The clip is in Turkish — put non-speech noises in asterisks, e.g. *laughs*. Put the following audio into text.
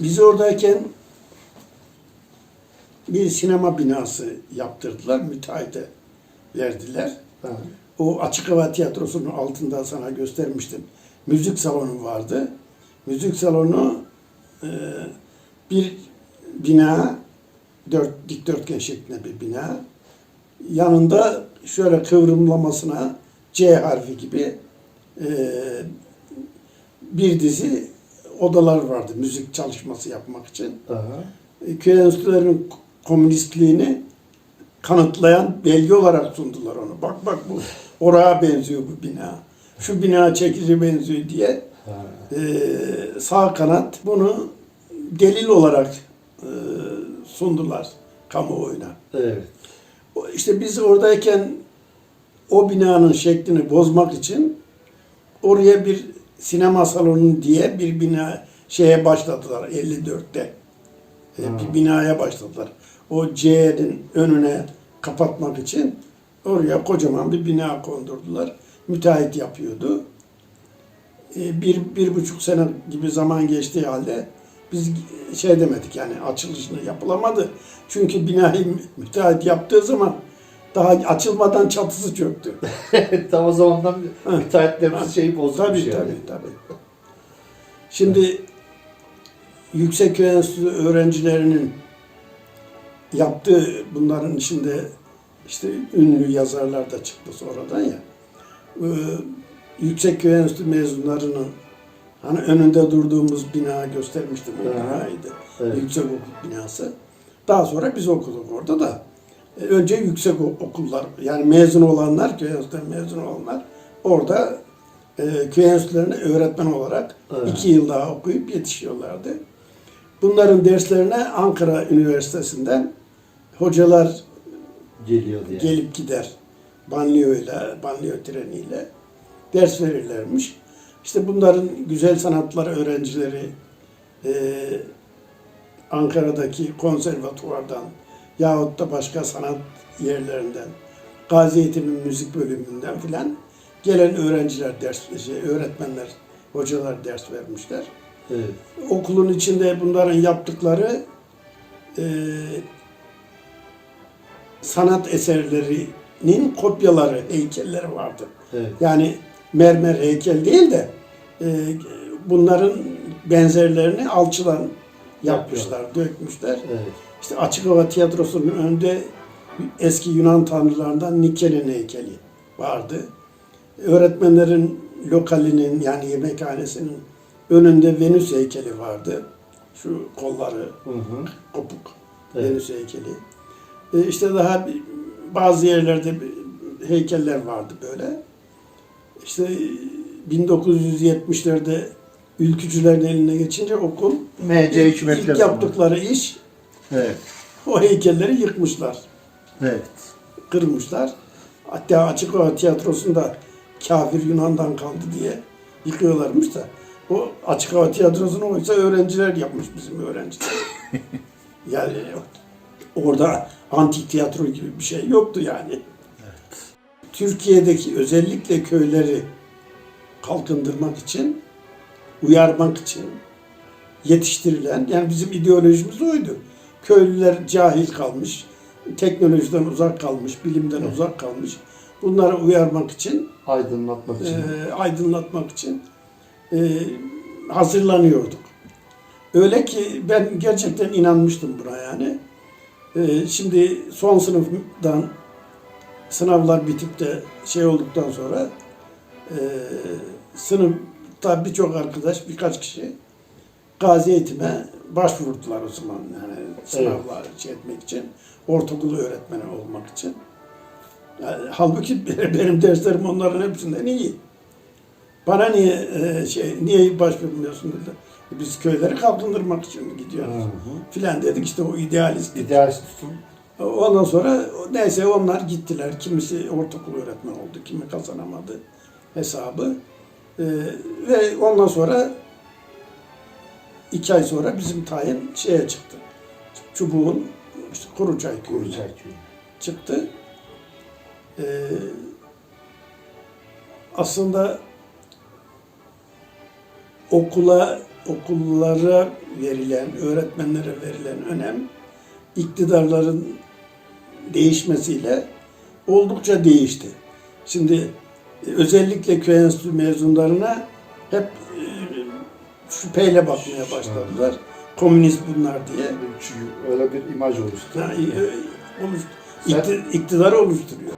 Biz oradayken bir sinema binası yaptırdılar, müteahhite verdiler. Ha. O açık hava tiyatrosunun altında sana göstermiştim. Müzik salonu vardı. Müzik salonu e, bir bina, dört, dikdörtgen şeklinde bir bina. Yanında şöyle kıvrımlamasına C harfi gibi e, bir dizi odalar vardı müzik çalışması yapmak için. Aha. E, köy enstitülerinin komünistliğini kanıtlayan belge olarak sundular onu. Bak bak bu oraya benziyor bu bina. Şu bina çekici benziyor diye Ha. e, sağ kanat bunu delil olarak e, sundular kamuoyuna. Evet. İşte biz oradayken o binanın şeklini bozmak için oraya bir sinema salonu diye bir bina şeye başladılar 54'te. E. Bir binaya başladılar. O C'nin önüne kapatmak için oraya kocaman bir bina kondurdular. Müteahhit yapıyordu. E, Bir, bir buçuk sene gibi zaman geçtiği halde biz şey demedik yani açılışını yapılamadı. Çünkü binayı müteahhit yaptığı zaman daha açılmadan çatısı çöktü. *laughs* Tam o zamandan Ha. müteahhitlerimiz şeyi bozmuş Tabii yani. tabii tabii. Şimdi Yüksekköy Enstitüsü öğrencilerinin yaptığı bunların içinde işte ünlü yazarlar da çıktı sonradan ya. Ee, Yüksekköy Enstitüsü mezunlarının hani önünde durduğumuz bina göstermiştim o Aha. binaydı. Evet. Yüksek okul binası. Daha sonra biz okuduk orada da. Önce yüksek okullar yani mezun olanlar, köy enstitüsünden mezun olanlar orada e, köy enstitülerine öğretmen olarak Evet. iki yıl daha okuyup yetişiyorlardı. Bunların derslerine Ankara Üniversitesi'nden hocalar Geliyor diye. gelip gider. Banliyoyla, banliyo treniyle ders verirlermiş. İşte bunların güzel sanatlar öğrencileri e, Ankara'daki konservatuvardan yahut da başka sanat yerlerinden, Gazi Eğitim'in müzik bölümünden filan gelen öğrenciler ders, şey, öğretmenler, hocalar ders vermişler. Evet. Okulun içinde bunların yaptıkları e, sanat eserlerinin kopyaları, heykelleri vardı. Evet. Yani mermer heykel değil de e, bunların benzerlerini alçıdan yapmışlar, dökmüşler. Evet. İşte Açık Hava Tiyatrosu'nun önünde eski Yunan tanrılarından Nike'nin heykeli vardı. Öğretmenlerin lokalinin yani yemekhanesinin önünde Venüs heykeli vardı. Şu kolları Hı hı. kopuk Evet. Venüs heykeli. E işte daha bazı yerlerde heykeller vardı böyle. İşte 1970'lerde ülkücülerin eline geçince okul MC ilk, ilk yaptıkları iş Evet. o heykelleri yıkmışlar, Evet. kırmışlar. Hatta açık hava tiyatrosunda kafir Yunan'dan kaldı diye yıkıyorlarmış da. O açık hava tiyatrosunu oysa öğrenciler yapmış bizim öğrenciler. *laughs* yani orada antik tiyatro gibi bir şey yoktu yani. Türkiye'deki özellikle köyleri kalkındırmak için, uyarmak için yetiştirilen, yani bizim ideolojimiz oydu. Köylüler cahil kalmış, teknolojiden uzak kalmış, bilimden Evet. uzak kalmış. Bunları uyarmak için, Aydınlatmak için. e, aydınlatmak için e, hazırlanıyorduk. Öyle ki ben gerçekten inanmıştım buna yani. E, şimdi son sınıftan sınavlar bitip de şey olduktan sonra e, sınıfta birçok arkadaş, birkaç kişi gazi eğitime başvurdular o zaman yani sınavlar şey etmek için, ortaokul öğretmeni olmak için. Yani, halbuki *laughs* benim derslerim onların hepsinden iyi. Bana niye e, şey niye başvurmuyorsun dedi. "E, Biz köyleri kalkındırmak için gidiyoruz. Hı hı. Filan dedik işte o idealist. İdealist tutum. Ondan sonra neyse onlar gittiler. Kimisi ortaokul öğretmen oldu, kimi kazanamadı hesabı. Ee, ve ondan sonra iki ay sonra bizim tayin şeye çıktı. Çubuğun işte Kuruçay köyüne Kuruçay köyü. çıktı. Ee, aslında okula okullara verilen, öğretmenlere verilen önem iktidarların değişmesiyle oldukça değişti. Şimdi özellikle köy enstitü mezunlarına hep e, şüpheyle bakmaya başladılar. Komünist bunlar diye. Çünkü öyle bir imaj oluştu. Yani, e, oluş, Sen- ikti- iktidarı oluşturuyor.